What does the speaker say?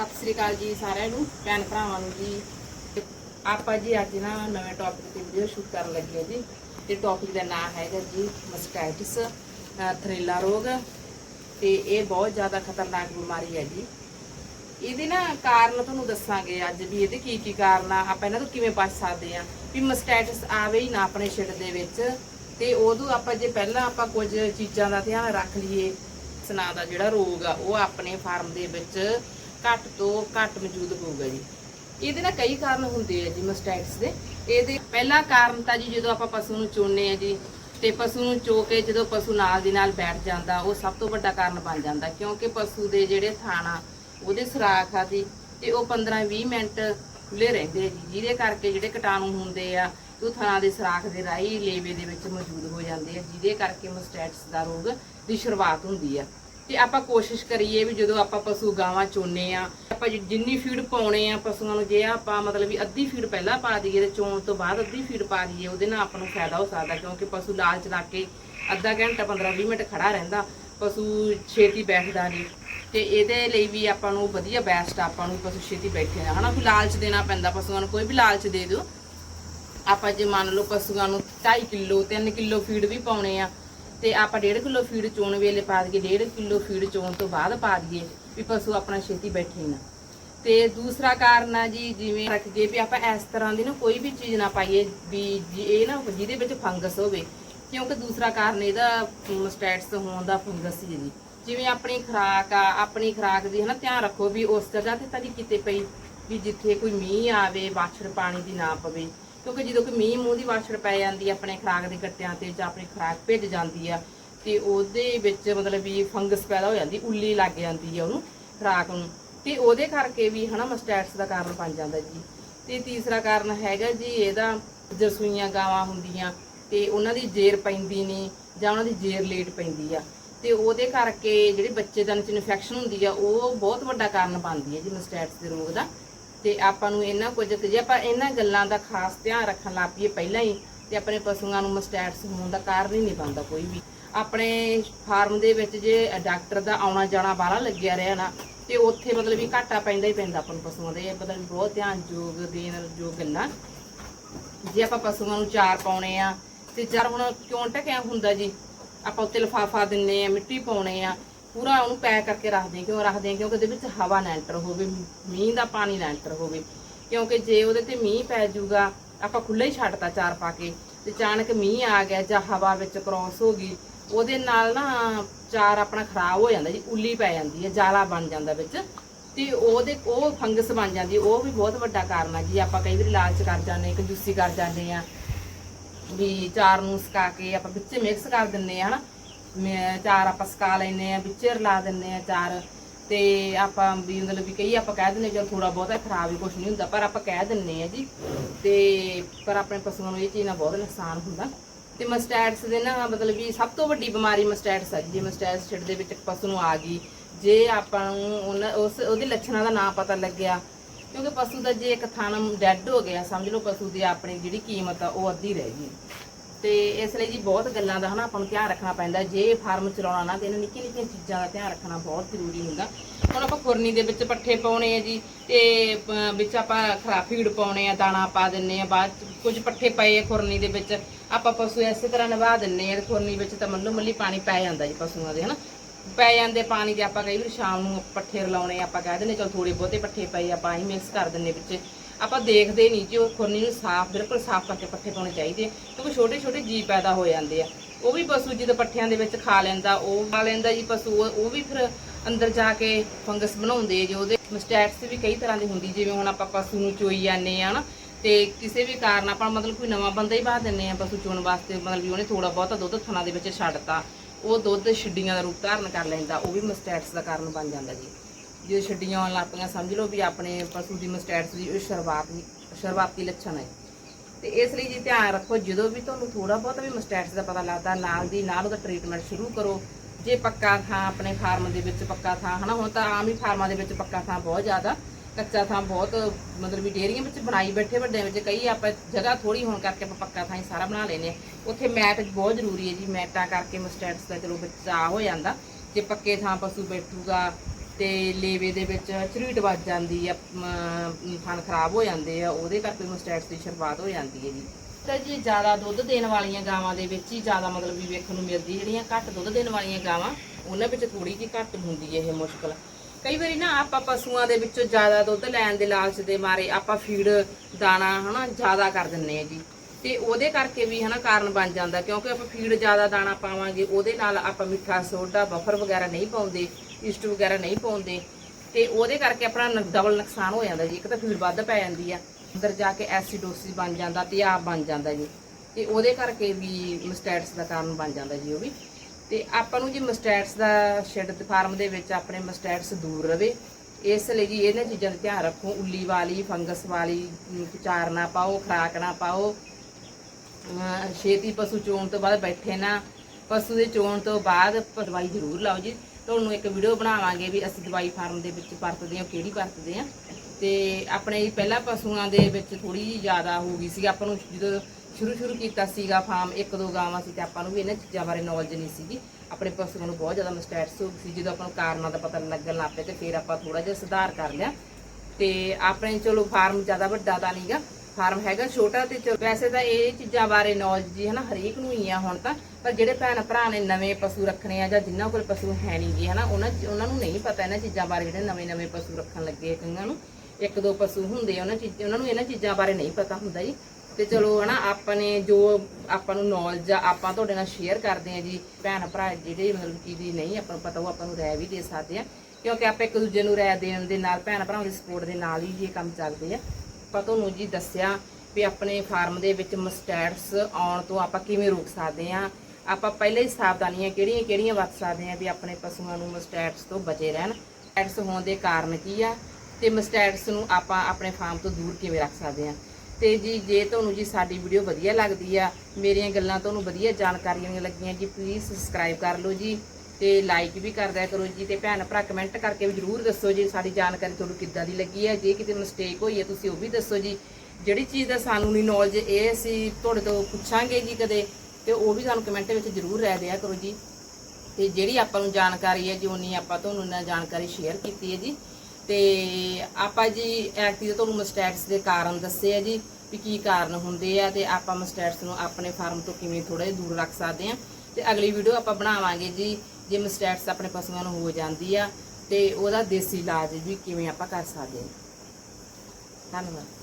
ਸਤਿ ਸ੍ਰੀ ਅਕਾਲ ਜੀ ਸਾਰਿਆਂ ਨੂੰ, ਭੈਣ ਭਰਾਵਾਂ ਨੂੰ ਜੀ। ਤੇ ਆਪਾਂ ਜੀ ਅੱਜ ਨਾ ਨਵੇਂ ਟੌਪਿਕ ਤੇ ਵੀਡੀਓ ਸ਼ੂਟ ਕਰਨ ਲੱਗੇ ਹਾਂ ਜੀ। ਤੇ ਟੌਪਿਕ ਦਾ ਨਾਮ ਹੈਗਾ ਜੀ ਮਸਟਾਈਟਿਸ ਥਰੇਲਾ ਰੋਗ। ਤੇ ਇਹ ਬਹੁਤ ਜ਼ਿਆਦਾ ਖਤਰਨਾਕ ਬਿਮਾਰੀ ਹੈ ਜੀ। ਇਹਦੇ ਨਾ ਕਾਰਨ ਤੁਹਾਨੂੰ ਦੱਸਾਂਗੇ ਅੱਜ ਵੀ, ਇਹਦੇ ਕੀ ਕੀ ਕਾਰਨ ਆ, ਆਪਾਂ ਇਹਨਾਂ ਤੋਂ ਕਿਵੇਂ ਬਚ ਸਕਦੇ ਆ ਵੀ ਮਸਟਾਈਟਿਸ ਆਵੇ ਹੀ ਨਾ ਆਪਣੇ ਛਿੜ ਦੇ ਵਿੱਚ, ਤੇ ਉਦੋਂ ਆਪਾਂ ਜੇ ਪਹਿਲਾਂ ਆਪਾਂ ਕੁਝ ਚੀਜ਼ਾਂ ਦਾ ਧਿਆਨ ਰੱਖ ਲਈਏ, ਸਨਾ ਦਾ ਜਿਹੜਾ ਰੋਗ ਆ, ਉਹ ਆਪਣੇ ਫਾਰਮ ਦੇ ਵਿੱਚ ਘੱਟ ਤੋਂ ਘੱਟ ਮੌਜੂਦ ਹੋਊਗਾ ਜੀ। ਇਹਦੇ ਨਾਲ ਕਈ ਕਾਰਨ ਹੁੰਦੇ ਆ ਜੀ ਮਸਟੈਟਸ ਦੇ। ਇਹਦੇ ਪਹਿਲਾ ਕਾਰਨ ਤਾਂ ਜੀ ਜਦੋਂ ਆਪਾਂ ਪਸ਼ੂ ਨੂੰ ਚੋਣੇ ਆ ਜੀ, ਤੇ ਪਸ਼ੂ ਨੂੰ ਚੋ ਕੇ ਜਦੋਂ ਪਸ਼ੂ ਨਾਲ ਦੀ ਨਾਲ ਬੈਠ ਜਾਂਦਾ, ਉਹ ਸਭ ਤੋਂ ਵੱਡਾ ਕਾਰਨ ਬਣ ਜਾਂਦਾ, ਕਿਉਂਕਿ ਪਸ਼ੂ ਦੇ ਜਿਹੜੇ ਥਾਣਾ, ਉਹਦੇ ਸਰਾਖ ਆ ਜੀ, ਤੇ ਉਹ 15-20 ਮਿੰਟ ਖੁੱਲੇ ਰਹਿੰਦੇ ਆ ਜੀ, ਜਿਹਦੇ ਕਰਕੇ ਜਿਹੜੇ ਕੀਟਾਣੂ ਹੁੰਦੇ ਆ ਉਹ ਥਾਣਾ ਦੇ ਸਰਾਖ ਦੇ ਰਾਹੀਂ ਲੇਵੇ ਦੇ ਵਿੱਚ ਮੌਜੂਦ ਹੋ ਜਾਂਦੇ ਆ, ਜਿਹਦੇ ਕਰਕੇ ਮਸਟੈਟਸ ਦਾ ਰੋਗ ਦੀ ਸ਼ੁਰੂਆਤ ਹੁੰਦੀ ਆ। ਤੇ ਆਪਾਂ ਕੋਸ਼ਿਸ਼ ਕਰੀਏ ਵੀ ਜਦੋਂ ਆਪਾਂ ਪਸ਼ੂ ਗਾਵਾਂ ਚੋਨੇ ਆ, ਆਪਾਂ ਜਿ- ਜਿੰਨੀ ਫੀਡ ਪਾਉਣੇ ਆ ਪਸ਼ੂਆਂ ਨੂੰ, ਜੇ ਆਪਾਂ ਮਤਲਬ ਵੀ ਅੱਧੀ ਫੀਡ ਪਹਿਲਾਂ ਪਾ ਦਈਏ ਤੇ ਚੋਣ ਤੋਂ ਬਾਅਦ ਅੱਧੀ ਫੀਡ ਪਾ ਦਈਏ, ਉਹਦੇ ਨਾਲ ਆਪਾਂ ਨੂੰ ਫਾਇਦਾ ਹੋ ਸਕਦਾ ਕਿਉਂਕਿ ਪਸ਼ੂ ਲਾਲਚ ਲਾ ਕੇ ਅੱਧਾ ਘੰਟਾ 15-20 ਮਿੰਟ ਖੜਾ ਰਹਿੰਦਾ, ਪਸ਼ੂ ਛੇਤੀ ਬੈਠਦਾ ਨਹੀਂ। ਤੇ ਇਹਦੇ ਲਈ ਵੀ ਆਪਾਂ ਨੂੰ ਵਧੀਆ ਬੈਸਟ ਆਪਾਂ ਨੂੰ ਪਸ਼ੂ ਛੇਤੀ ਬੈਠੇ ਨਾ ਹਨਾ, ਕੋਈ ਲਾਲਚ ਦੇਣਾ ਪੈਂਦਾ ਪਸ਼ੂਆਂ ਨੂੰ, ਕੋਈ ਵੀ ਲਾਲਚ ਦੇ ਦਿਓ। ਆਪਾਂ ਜੇ ਮੰਨ ਲਓ ਪਸ਼ੂਆਂ ਨੂੰ 2.5 ਕਿਲੋ 3 ਕਿਲੋ ਫੀਡ ਵੀ ਪਾਉਣੇ ਆ ਤੇ ਆਪਾਂ 1.5 ਕਿਲੋ ਫੀਡ ਚੋਣ ਵੇਲੇ ਪਾ ਦਈਏ 1.5 ਕਿਲੋ ਫੀਡ ਚੋਣ ਤੋਂ ਬਾਅਦ ਪਾ ਦਈਏ ਵੀ ਪਸ਼ੂ ਆਪਣਾ ਛੇਤੀ ਬੈਠੇ ਨਾ। ਤੇ ਦੂਸਰਾ ਕਾਰਨ ਆ ਜੀ, ਜਿਵੇਂ ਰੱਖ ਵੀ ਆਪਾਂ ਇਸ ਤਰ੍ਹਾਂ ਦੀ ਨਾ ਕੋਈ ਵੀ ਚੀਜ਼ ਨਾ ਪਾਈਏ ਵੀ ਜੀ, ਇਹ ਨਾ ਜਿਹਦੇ ਵਿੱਚ ਫੰਗਸ ਹੋਵੇ, ਕਿਉਂਕਿ ਦੂਸਰਾ ਕਾਰਨ ਇਹਦਾ ਸਟੈਟਸ ਹੋਣ ਦਾ ਫੰਗਸ ਹੀ ਜੀ। ਜਿਵੇਂ ਆਪਣੀ ਖੁਰਾਕ ਆ, ਆਪਣੀ ਖੁਰਾਕ ਦੀ ਹਨਾ ਧਿਆਨ ਰੱਖੋ ਵੀ ਉਸ ਜਗ੍ਹਾ ਤੇ ਤਾਂ ਨਹੀਂ ਕਿਤੇ ਪਈ, ਵੀ ਜਿੱਥੇ ਕੋਈ ਮੀਂਹ ਆਵੇ, ਬਾਛੜ ਪਾਣੀ ਦੀ ਨਾ ਪਵੇ। ਕਿਉਂਕਿ ਜਦੋਂ ਕੋਈ ਮੀਂਹ ਮੂੰਹ ਦੀ ਵਾਸ਼ੜ ਪੈ ਜਾਂਦੀ ਆ ਆਪਣੇ ਖੁਰਾਕ ਦੇ ਗੱਟਿਆਂ ਤੇ ਜਾਂ ਆਪਣੀ ਖੁਰਾਕ ਭਿੱਜ ਜਾਂਦੀ ਆ, ਤੇ ਉਹਦੇ ਵਿੱਚ ਮਤਲਬ ਵੀ ਫੰਗਸ ਪੈਦਾ ਹੋ ਜਾਂਦੀ, ਉੱਲੀ ਲੱਗ ਜਾਂਦੀ ਆ ਉਹਨੂੰ, ਖੁਰਾਕ ਨੂੰ। ਤੇ ਉਹਦੇ ਕਰਕੇ ਵੀ ਹਨਾ ਮਸਟੈਟਸ ਦਾ ਕਾਰਨ ਬਣ ਜਾਂਦਾ ਜੀ। ਤੇ ਤੀਸਰਾ ਕਾਰਨ ਹੈਗਾ ਜੀ, ਇਹਦਾ ਜਸੂਈਆਂ ਗਾਵਾਂ ਹੁੰਦੀਆਂ ਤੇ ਉਹਨਾਂ ਦੀ ਜੇਰ ਪੈਂਦੀ ਨਹੀਂ ਜਾਂ ਉਹਨਾਂ ਦੀ ਜੇਰ ਲੇਟ ਪੈਂਦੀ ਆ। ਤੇ ਉਹਦੇ ਕਰਕੇ ਜਿਹੜੇ ਬੱਚੇ ਦਾ ਚ ਇਨਫੈਕਸ਼ਨ ਹੁੰਦੀ ਆ, ਉਹ ਬਹੁਤ ਵੱਡਾ ਕਾਰਨ ਬਣਦੀ ਹੈ ਜੀ ਮਸਟੈਟਸ ਦੇ ਰੋਗ ਦਾ। ਤੇ ਆਪਾਂ ਨੂੰ ਇਹਨਾਂ ਕੁਝ ਜੇ ਆਪਾਂ ਇਹਨਾਂ ਗੱਲਾਂ ਦਾ ਖਾਸ ਧਿਆਨ ਰੱਖਣ ਲੱਗ ਪਈਏ ਪਹਿਲਾਂ ਹੀ, ਤੇ ਆਪਣੇ ਪਸ਼ੂਆਂ ਨੂੰ ਮਸਟੈਟਸ ਹੋਣ ਦਾ ਕਾਰਨ ਹੀ ਨਹੀਂ ਬਣਦਾ ਕੋਈ ਵੀ। ਆਪਣੇ ਫਾਰਮ ਦੇ ਵਿੱਚ ਜੇ ਡਾਕਟਰ ਦਾ ਆਉਣਾ ਜਾਣਾ ਬਾਹਲਾ ਲੱਗਿਆ ਰਿਹਾ ਨਾ, ਤੇ ਉੱਥੇ ਮਤਲਬ ਵੀ ਘਾਟਾ ਪੈਂਦਾ ਹੀ ਪੈਂਦਾ ਆਪਾਂ ਨੂੰ ਪਸ਼ੂਆਂ ਦੇ, ਇਹ ਮਤਲਬ ਬਹੁਤ ਧਿਆਨ ਯੋਗ ਦੇਣ ਯੋਗ ਗੱਲਾਂ। ਜੇ ਆਪਾਂ ਪਸ਼ੂਆਂ ਨੂੰ ਚਾਰ ਪਾਉਣੇ ਆ, ਤੇ ਚਾਰ ਹੁਣ ਕਿਉਂ ਟਕਿਆ ਹੁੰਦਾ ਜੀ? ਆਪਾਂ ਉੱਤੇ ਲਫਾਫਾ ਦਿੰਨੇ ਆ, ਮਿੱਟੀ ਪਾਉਣੇ ਆ ਪੂਰਾ ਉਹਨੂੰ ਪੈਕ ਕਰਕੇ ਰੱਖਦੇ ਕਿਉਂ ਰੱਖਦੇ ਆ ਕਿਉਂਕਿ ਉਹਦੇ ਵਿੱਚ ਹਵਾ ਨਾ ਐਂਟਰ ਹੋਵੇ, ਮੀਂਹ ਦਾ ਪਾਣੀ ਨਾ ਐਂਟਰ ਹੋਵੇ। ਕਿਉਂਕਿ ਜੇ ਉਹਦੇ ਤੇ ਮੀਂਹ ਪੈ ਜਾਊਗਾ, ਆਪਾਂ ਖੁੱਲਾ ਹੀ ਛੱਡਤਾ ਚਾਰ ਪਾ ਕੇ, ਤੇ ਅਚਾਨਕ ਮੀਂਹ ਆ ਗਿਆ ਜਾਂ ਹਵਾ ਵਿੱਚ ਕ੍ਰਾਸ ਹੋ ਗਈ, ਉਹਦੇ ਨਾਲ ਨਾ ਚਾਰ ਆਪਣਾ ਖਰਾਬ ਹੋ ਜਾਂਦਾ ਜੀ, ਉੱਲੀ ਪੈ ਜਾਂਦੀ ਹੈ, ਜਾਲਾ ਬਣ ਜਾਂਦਾ ਵਿੱਚ। ਤੇ ਉਹਦੇ, ਉਹ ਫੰਗਸ ਬਣ ਜਾਂਦੀ ਉਹ ਵੀ ਬਹੁਤ ਵੱਡਾ ਕਾਰਨ ਆ ਜੀ। ਆਪਾਂ ਕਈ ਵਾਰੀ ਲਾਲਚ ਕਰ ਜਾਂਦੇ ਕੰਜੂਸੀ ਕਰ ਜਾਂਦੇ ਆ ਵੀ ਚਾਰ ਨੂੰ ਸੁਕਾ ਕੇ ਆਪਾਂ ਵਿੱਚ ਮਿਕਸ ਕਰ ਦਿੰਨੇ ਆ ਹਨਾ। ਮੈਂ ਚਾਰ ਆਪਾਂ ਸੁਕਾ ਲੈਨੇ ਆ ਵਿੱਚੇ ਰਲਾ ਦਿੰਨੇ ਆ ਚਾਰ। ਤੇ ਆਪਾਂ ਵੀ ਮਤਲਬ ਵੀ ਕਈ ਆਪਾਂ ਕਹਿ ਦਿੰਨੇ ਚਲ ਥੋੜਾ ਬਹੁਤਾ ਖਰਾਬ ਹੀ ਕੁਝ ਨਹੀਂ ਹੁੰਦਾ, ਪਰ ਆਪਾਂ ਕਹਿ ਦਿੰਨੇ ਆ ਜੀ। ਤੇ ਪਰ ਆਪਣੇ ਪਸ਼ੂਆਂ ਨੂੰ ਇਹ ਚੀਜ਼ ਨਾਲ ਬਹੁਤ ਨੁਕਸਾਨ ਹੁੰਦਾ। ਤੇ ਮਸਟੈਟਸ ਦੇ ਨਾ ਮਤਲਬ ਵੀ ਸਭ ਤੋਂ ਵੱਡੀ ਬਿਮਾਰੀ ਮਸਟੈਟਸ ਹੈ ਜੀ। ਜੇ ਮਸਟੈਟਸ ਛਿੜ ਦੇ ਵਿੱਚ ਪਸ਼ੂ ਨੂੰ ਆ ਗਈ, ਜੇ ਆਪਾਂ ਨੂੰ ਉਹਨਾਂ- ਉਸ ਉਹਦੇ ਲੱਛਣਾਂ ਦਾ ਨਾਂ ਪਤਾ ਲੱਗਿਆ, ਕਿਉਂਕਿ ਪਸ਼ੂ ਦਾ ਜੇ ਇੱਕ ਥਣ ਡੈੱਡ ਹੋ ਗਿਆ, ਸਮਝ ਲਓ ਪਸ਼ੂ ਦੀ ਆਪਣੀ ਜਿਹੜੀ ਕੀਮਤ ਆ, ਉਹ ਅੱਧੀ ਰਹਿ ਗਈ। ਤੇ ਇਸ ਲਈ ਜੀ ਬਹੁਤ ਗੱਲਾਂ ਦਾ ਹਨਾ ਆਪਾਂ ਨੂੰ ਧਿਆਨ ਰੱਖਣਾ ਪੈਂਦਾ, ਜੇ ਫਾਰਮ ਚਲਾਉਣਾ ਨਾ ਤੇ ਇਹਨਾਂ ਨਿੱਕੀਆਂ ਨਿੱਕੀਆਂ ਚੀਜ਼ਾਂ ਦਾ ਧਿਆਨ ਰੱਖਣਾ ਬਹੁਤ ਜ਼ਰੂਰੀ ਹੁੰਦਾ। ਹੁਣ ਆਪਾਂ ਖੁਰਨੀ ਦੇ ਵਿੱਚ ਪੱਠੇ ਪਾਉਣੇ ਆ ਜੀ ਤੇ ਵਿੱਚ ਆਪਾਂ ਖਰਾ ਫੀਡ ਪਾਉਣੇ ਆ, ਦਾਣਾ ਪਾ ਦਿੰਨੇ ਆ, ਬਾਅਦ ਚ ਕੁਝ ਪੱਠੇ ਪਏ ਆ ਖੁਰਨੀ ਦੇ ਵਿੱਚ, ਆਪਾਂ ਪਸ਼ੂ ਇਸੇ ਤਰ੍ਹਾਂ ਨਿਭਾ ਦਿੰਨੇ ਆ ਖੁਰਨੀ ਵਿੱਚ ਤਾਂ ਮੱਲੋ ਮੱਲੀ ਪਾਣੀ ਪੈ ਜਾਂਦਾ ਜੀ ਪਸ਼ੂਆਂ ਦੇ ਹਨਾ। ਪੈ ਜਾਂਦੇ ਪਾਣੀ ਦੇ ਆਪਾਂ ਕਈ ਵਾਰ ਸ਼ਾਮ ਨੂੰ ਪੱਠੇ ਰਲਾਉਣੇ ਆਪਾਂ ਕਹਿ ਦਿੰਨੇ ਚਲ ਥੋੜੇ ਬਹੁਤੇ ਪੱਠੇ ਪਏ ਆਪਾਂ ਹੀ ਮਿਕਸ ਕਰ ਦਿੰਨੇ ਵਿੱਚ। ਆਪਾਂ ਦੇਖਦੇ ਨਹੀਂ ਜੀ, ਉਹ ਖੁਰਨੀ ਨੂੰ ਸਾਫ਼, ਬਿਲਕੁਲ ਸਾਫ਼ ਕਰਕੇ ਪੱਠੇ ਪਾਉਣੇ ਚਾਹੀਦੇ ਕਿਉਂਕਿ ਛੋਟੇ ਛੋਟੇ ਜੀ ਪੈਦਾ ਹੋ ਜਾਂਦੇ ਆ। ਉਹ ਵੀ ਪਸ਼ੂ ਜਦੋਂ ਪੱਠਿਆਂ ਦੇ ਵਿੱਚ ਖਾ ਲੈਂਦਾ, ਉਹ ਖਾ ਲੈਂਦਾ ਜੀ ਪਸ਼ੂ, ਉਹ ਉਹ ਵੀ ਫਿਰ ਅੰਦਰ ਜਾ ਕੇ ਫੰਗਸ ਬਣਾਉਂਦੇ ਆ ਜੀ, ਉਹਦੇ ਮਸਟੈਟਸ ਵੀ ਕਈ ਤਰ੍ਹਾਂ ਦੀ ਹੁੰਦੀ, ਜਿਵੇਂ ਹੁਣ ਆਪਾਂ ਪਸ਼ੂ ਨੂੰ ਚੋਈ ਜਾਂਦੇ ਆ ਨਾ ਤੇ ਕਿਸੇ ਵੀ ਕਾਰਨ ਆਪਾਂ ਮਤਲਬ ਕੋਈ ਨਵਾਂ ਬੰਦਾ ਹੀ ਬਾਹ ਦਿੰਨੇ ਆ ਪਸ਼ੂ ਚੋਣ ਵਾਸਤੇ, ਮਤਲਬ ਵੀ ਉਹਨੇ ਥੋੜਾ ਬਹੁਤਾ ਦੁੱਧ ਥਣਾ ਦੇ ਵਿੱਚ ਛੱਡਤਾ, ਉਹ ਦੁੱਧ ਛਿੱਡੀਆਂ ਦਾ ਰੂਪ ਧਾਰਨ ਕਰ ਲੈਂਦਾ, ਉਹ ਵੀ ਮਸਟੈਟਸ ਦਾ ਕਾਰਨ ਬਣ ਜਾਂਦਾ ਜੀ। ਜੇ ਛੱਡੀਆਂ ਆਉਣ ਲੱਗ ਪਈਆਂ, ਸਮਝ ਲਓ ਵੀ ਆਪਣੇ ਪਸ਼ੂ ਦੀ ਮਸਟੈਟਸ ਦੀ ਸ਼ੁਰੂਆਤ ਸ਼ੁਰੂਆਤੀ ਸ਼ੁਰੂਆਤੀ ਲੱਛਣ ਹੈ ਤੇ ਇਸ ਲਈ ਜੀ ਧਿਆਨ ਰੱਖੋ, ਜਦੋਂ ਵੀ ਤੁਹਾਨੂੰ ਥੋੜਾ ਬਹੁਤ ਵੀ ਮਸਟੈਟਸ ਦਾ ਪਤਾ ਲੱਗਦਾ, ਨਾਲ ਦੀ ਨਾਲ ਉਹਦਾ ਟ੍ਰੀਟਮੈਂਟ ਸ਼ੁਰੂ ਕਰੋ। ਜੇ ਪੱਕਾ ਥਾਂ ਆਪਣੇ ਫਾਰਮ ਦੇ ਵਿੱਚ ਪੱਕਾ ਥਾਂ, ਹਨਾ, ਹੁਣ ਤਾਂ ਆਮ ਹੀ ਫਾਰਮਾਂ ਦੇ ਵਿੱਚ ਪੱਕਾ ਥਾਂ ਬਹੁਤ ਜ਼ਿਆਦਾ। ਕੱਚਾ ਥਾਂ ਬਹੁਤ, ਮਤਲਬ ਵੀ ਡੇਰੀਆਂ ਵਿੱਚ ਬਣਾਈ ਬੈਠੇ ਵੱਡਿਆਂ ਵਿੱਚ, ਕਈ ਆਪਾਂ ਜਗ੍ਹਾ ਥੋੜੀ ਹੋਣ ਕਰਕੇ ਆਪਾਂ ਪੱਕਾ ਥਾਂ ਹੀ ਸਾਰਾ ਬਣਾ ਲੈਨੇ ਆ ਉੱਥੇ ਮੈਟ ਬਹੁਤ ਜ਼ਰੂਰੀ ਹੈ ਜੀ, ਮੈਟਾਂ ਕਰਕੇ ਮਸਟੈਟਸ ਦਾ ਚਲੋ ਬਚਾਅ ਹੋ ਜਾਂਦਾ। ਜੇ ਪੱਕੇ ਥਾਂ ਪਸ਼ੂ ਬੈਠੂਗਾ ਤੇ ਲੇਵੇ ਦੇ ਵਿੱਚ ਝਰੀਟ ਵੱਜ ਜਾਂਦੀ ਆ ਅਮ, ਥਣ ਖਰਾਬ ਹੋ ਜਾਂਦੇ ਆ ਉਹਦੇ ਕਰਕੇ ਮਸਟੈਟਸ ਦੀ ਸ਼ੁਰੂਆਤ ਹੋ ਜਾਂਦੀ ਹੈ ਜੀ ਤਾਂ ਜੀ ਜ਼ਿਆਦਾ ਦੁੱਧ ਦੇਣ ਵਾਲੀਆਂ ਗਾਵਾਂ ਦੇ ਵਿੱਚ ਹੀ ਜ਼ਿਆਦਾ ਮਤਲਬ ਵੀ ਵੇਖਣ ਨੂੰ ਮਿਲਦੀ ਜਿਹੜੀਆਂ ਘੱਟ ਦੁੱਧ ਦੇਣ ਵਾਲੀਆਂ ਗਾਵਾਂ ਉਹਨਾਂ ਵਿੱਚ ਥੋੜੀ ਜਿਹੀ ਘੱਟ ਹੁੰਦੀ ਹੈ ਇਹ ਮੁਸ਼ਕਲ। ਕਈ ਵਾਰੀ ਨਾ ਆਪਾਂ ਪਸ਼ੂਆਂ ਦੇ ਵਿੱਚੋਂ ਜ਼ਿਆਦਾ ਦੁੱਧ ਲੈਣ ਦੇ ਲਾਲਚ ਦੇ ਮਾਰੇ ਆਪਾਂ ਫੀਡ ਦਾਣਾ ਹਨਾ ਜ਼ਿਆਦਾ ਕਰ ਦਿੰਨੇ ਆ ਜੀ। ਤੇ ਉਹਦੇ ਕਰਕੇ ਵੀ ਹਨਾ ਕਾਰਨ ਬਣ ਜਾਂਦਾ ਕਿਉਂਕਿ ਆਪਾਂ ਫੀਡ ਜ਼ਿਆਦਾ ਦਾਣਾ ਪਾਵਾਂਗੇ ਉਹਦੇ ਨਾਲ ਆਪਾਂ ਮਿੱਠਾ ਸੋਡਾ ਬਫਰ ਵਗੈਰਾ ਨਹੀਂ ਪਾਉਂਦੇ ਇਸਟ ਵਗੈਰਾ ਨਹੀਂ ਪਾਉਂਦੇ ਤੇ ਉਹਦੇ ਕਰਕੇ ਆਪਣਾ ਡਬਲ ਨੁਕਸਾਨ ਹੋ ਜਾਂਦਾ ਜੀ ਇੱਕ ਤਾਂ ਫੀਡ ਵੱਧ ਪੈ ਜਾਂਦੀ ਆ ਅੰਦਰ ਜਾ ਕੇ ਐਸਿਡੋਸਿਸ ਬਣ ਜਾਂਦਾ ਤੇਜ਼ਾਬ ਬਣ ਜਾਂਦਾ ਜੀ ਤੇ ਉਹਦੇ ਕਰਕੇ ਵੀ ਮਸਟੈਟਸ ਦਾ ਕਾਰਨ ਬਣ ਜਾਂਦਾ ਜੀ ਉਹ ਵੀ ਤੇ ਆਪਾਂ ਨੂੰ ਜੀ ਮਸਟੈਟਸ ਦਾ ਸ਼ੈਡ ਫਾਰਮ ਦੇ ਵਿੱਚ ਆਪਣੇ ਮਸਟੈਟਸ ਦੂਰ ਰਵੇ ਇਸ ਲਈ ਜੀ ਇਹਨਾਂ ਚੀਜ਼ਾਂ ਦਾ ਧਿਆਨ ਰੱਖੋ ਉੱਲੀ ਵਾਲੀ ਫੰਗਸ ਵਾਲੀ ਅਮ, ਚਾਰ ਨਾ ਪਾਓ ਖਰਾਕ ਨਾ ਪਾਓ ਛੇਤੀ ਪਸ਼ੂ ਚੋਣ ਤੋਂ ਬਾਅਦ ਬੈਠੇ ਨਾ, ਪਸ਼ੂ ਦੇ ਚੋਣ ਤੋਂ ਬਾਅਦ ਪ- ਦਵਾਈ ਜ਼ਰੂਰ ਲਾਓ ਜੀ। ਤੁਹਾਨੂੰ ਇੱਕ ਵੀਡੀਓ ਬਣਾਵਾਂਗੇ ਵੀ ਅਸੀਂ ਦਵਾਈ ਫਾਰਮ ਦੇ ਵਿੱਚ ਵਰਤਦੇ ਹਾਂ, ਕਿਹੜੀ ਵਰਤਦੇ ਹਾਂ। ਤੇ ਆਪਣੇ ਪਹਿਲਾਂ ਪਸ਼ੂਆਂ ਦੇ ਵਿੱਚ ਥੋੜੀ ਜਿਹੀ ਜ਼ਿਆਦਾ ਹੋ ਗਈ ਸੀ। ਆਪਾਂ ਨੂੰ ਜਦੋਂ ਸ਼ੁਰੂ ਸ਼ੁਰੂ ਕੀਤਾ ਸੀਗਾ ਫਾਰਮ, ਇੱਕ ਦੋ ਗਾਵਾਂ ਸੀ ਤੇ ਆਪਾਂ ਨੂੰ ਵੀ ਇਹਨਾਂ ਚੀਜ਼ਾਂ ਬਾਰੇ ਨੌਲੇਜ ਨਹੀਂ ਸੀਗੀ। ਆਪਣੇ ਪਸ਼ੂਆਂ ਨੂੰ ਬਹੁਤ ਜ਼ਿਆਦਾ ਮਸਟੈਟਸ ਹੋ ਗਈ ਸੀ। ਜਦੋਂ ਆਪਾਂ ਨੂੰ ਕਾਰਨਾਂ ਦਾ ਪਤਾ ਲੱਗਣ ਲੱਗ ਪਿਆ ਤੇ ਫਿਰ ਆਪਾਂ ਥੋੜਾ ਜਿਹਾ ਸੁਧਾਰ ਕਰ ਲਿਆ। ਤੇ ਆਪਣੇ ਚਲੋ ਫਾਰਮ ਜ਼ਿਆਦਾ ਵੱਡਾ ਤਾਂ ਨਹੀਂਗਾ ਫਾਰਮ ਹੈਗਾ ਛੋਟਾ ਤੇ ਵੈਸੇ ਤਾਂ ਇਹ ਚੀਜ਼ਾਂ ਬਾਰੇ ਨੌਲੇਜ ਜੀ, ਹਨਾ, ਹਰੇਕ ਨੂੰ ਹੀ ਆ ਹੁਣ ਤਾਂ। ਪਰ ਜਿਹੜੇ ਭੈਣ ਭਰਾ ਨੇ ਨਵੇਂ ਪਸ਼ੂ ਰੱਖਣੇ ਆ ਜਾਂ ਜਿਨ੍ਹਾਂ ਕੋਲ ਪਸ਼ੂ ਹੈ ਨਹੀਂ ਗੇ, ਹਨਾ, ਉਹਨਾਂ ਉਹਨਾਂ ਨੂੰ ਨਹੀਂ ਪਤਾ ਇਹਨਾਂ ਚੀਜ਼ਾਂ ਬਾਰੇ, ਜਿਹੜੇ ਨਵੇਂ ਨਵੇਂ ਪਸ਼ੂ ਰੱਖਣ ਲੱਗੇ ਕਈਆਂ ਨੂੰ। ਇੱਕ ਦੋ ਪਸ਼ੂ ਹੁੰਦੇ ਆ, ਉਹਨਾਂ ਚੀਜ਼ ਉਹਨਾਂ ਨੂੰ ਇਹਨਾਂ ਚੀਜ਼ਾਂ ਬਾਰੇ ਨਹੀਂ ਪਤਾ ਹੁੰਦਾ ਜੀ। ਤੇ ਚਲੋ, ਹਨਾ, ਆਪਾਂ ਨੇ ਜੋ ਆਪਾਂ ਨੂੰ ਨੌਲੇਜ ਆ, ਆਪਾਂ ਤੁਹਾਡੇ ਨਾਲ ਸ਼ੇਅਰ ਕਰਦੇ ਆ ਜੀ। ਭੈਣ ਭਰਾ ਜਿਹੜੇ ਮਤਲਬ ਕਿ ਦੀ ਨਹੀਂ, ਆਪਾਂ ਨੂੰ ਪਤਾ ਉਹ ਆਪਾਂ ਨੂੰ ਰਾਏ ਵੀ ਦੇ ਸਕਦੇ ਆ। ਕਿਉਂਕਿ ਆਪਾਂ ਇੱਕ ਦੂਜੇ ਨੂੰ ਰਾਏ ਦੇਣ ਦੇ ਨਾਲ, ਭੈਣ ਭਰਾਵਾਂ ਦੀ ਸਪੋਰਟ ਦੇ ਨਾਲ ਹੀ ਇਹ ਕੰਮ ਚੱਲਦੇ ਆ। ਆਪਾਂ ਤੁਹਾਨੂੰ ਜੀ ਦੱਸਿਆ ਵੀ ਆਪਣੇ ਫਾਰਮ ਦੇ ਵਿੱਚ ਮਸਟੈਟਸ ਆਉਣ ਤੋਂ ਆਪਾਂ ਕਿਵੇਂ ਰੋਕ ਸਕਦੇ ਆ ਆਪਾਂ ਪਹਿਲੇ ਹੀ ਸਾਵਧਾਨੀਆਂ ਕਿਹੜੀਆਂ ਕਿਹੜੀਆਂ ਵਰਤ ਸਕਦੇ ਆ ਵੀ ਆਪਣੇ ਪਸ਼ੂਆਂ ਨੂੰ ਮਸਟੈਟਸ ਤੋਂ ਬਚੇ ਰਹਿਣ। ਮਸਟੈਟਸ ਹੋਣ ਦੇ ਕਾਰਨ ਕੀ ਆ? ਤੇ ਮਸਟੈਟਸ ਨੂੰ ਆਪਾਂ ਆਪਣੇ ਫਾਰਮ ਤੋਂ ਦੂਰ ਕਿਵੇਂ ਰੱਖ ਸਕਦੇ ਆ ਤੇ ਜੀ, ਜੇ ਤੁਹਾਨੂੰ ਜੀ ਸਾਡੀ ਵੀਡੀਓ ਵਧੀਆ ਲੱਗਦੀ ਆ, ਮੇਰੀਆਂ ਗੱਲਾਂ ਤੁਹਾਨੂੰ ਵਧੀਆ ਜਾਣਕਾਰੀਆਂ ਲੱਗੀਆਂ ਜੀ ਪਲੀਜ਼ ਸਬਸਕ੍ਰਾਈਬ ਕਰ ਲਓ ਜੀ। ਤੇ ਲਾਈਕ ਵੀ ਕਰ ਦਿਆ ਕਰੋ ਜੀ ਤੇ ਭੈਣ ਭਰਾ ਕਮੈਂਟ ਕਰਕੇ ਵੀ ਜਰੂਰ ਦੱਸੋ ਜੀ ਸਾਡੀ ਜਾਣਕਾਰੀ ਤੁਹਾਨੂੰ ਕਿੱਦਾਂ ਦੀ ਲੱਗੀ ਹੈ। ਜੇ ਕਿਤੇ ਮਿਸਟੇਕ ਹੋਈ ਹੈ ਤੁਸੀਂ ਉਹ ਵੀ ਦੱਸੋ ਜੀ। ਜਿਹੜੀ ਚੀਜ਼ ਦਾ ਸਾਨੂੰ ਨਹੀਂ ਨੌਲੇਜ ਇਹ ਅਸੀਂ ਤੁਹਾਡੇ ਤੋਂ ਪੁੱਛਾਂਗੇ ਜੀ ਕਦੇ ਤੇ ਉਹ ਵੀ ਸਾਨੂੰ ਕਮੈਂਟ ਵਿੱਚ ਜਰੂਰ ਰਹਿ ਦਿਆ ਕਰੋ ਜੀ। ਤੇ ਜਿਹੜੀ ਆਪਾਂ ਨੂੰ ਜਾਣਕਾਰੀ ਹੈ ਜੀ ਉਨੀ ਆਪਾਂ ਤੁਹਾਨੂੰ ਇਹਨਾਂ ਜਾਣਕਾਰੀ ਸ਼ੇਅਰ ਕੀਤੀ ਹੈ ਜੀ। ਤੇ ਆਪਾਂ ਜੀ ਐਕਟੀ ਤੁਹਾਨੂੰ ਮਸਟੈਟਸ ਦੇ ਕਾਰਨ ਦੱਸੇ ਆ ਜੀ ਵੀ ਕੀ ਕਾਰਨ ਹੁੰਦੇ ਆ ਤੇ ਆਪਾਂ ਮਸਟੈਟਸ ਨੂੰ ਆਪਣੇ ਫਾਰਮ ਤੋਂ ਕਿਵੇਂ ਥੋੜਾ ਜਿਹਾ ਦੂਰ ਰੱਖ ਸਕਦੇ ਆ। ਤੇ ਅਗਲੀ ਵੀਡੀਓ ਆਪਾਂ ਬਣਾਵਾਂਗੇ ਜੀ। ਜੇ ਮਸਟੈਟਸ ਆਪਣੇ ਪਸ਼ੂਆਂ ਨੂੰ ਹੋ ਜਾਂਦੀ ਆ ਤੇ ਉਹਦਾ ਦੇਸੀ ਇਲਾਜ ਵੀ ਕਿਵੇਂ ਆਪਾਂ ਕਰ ਸਕਦੇ ਹਾਂ। ਧੰਨਵਾਦ।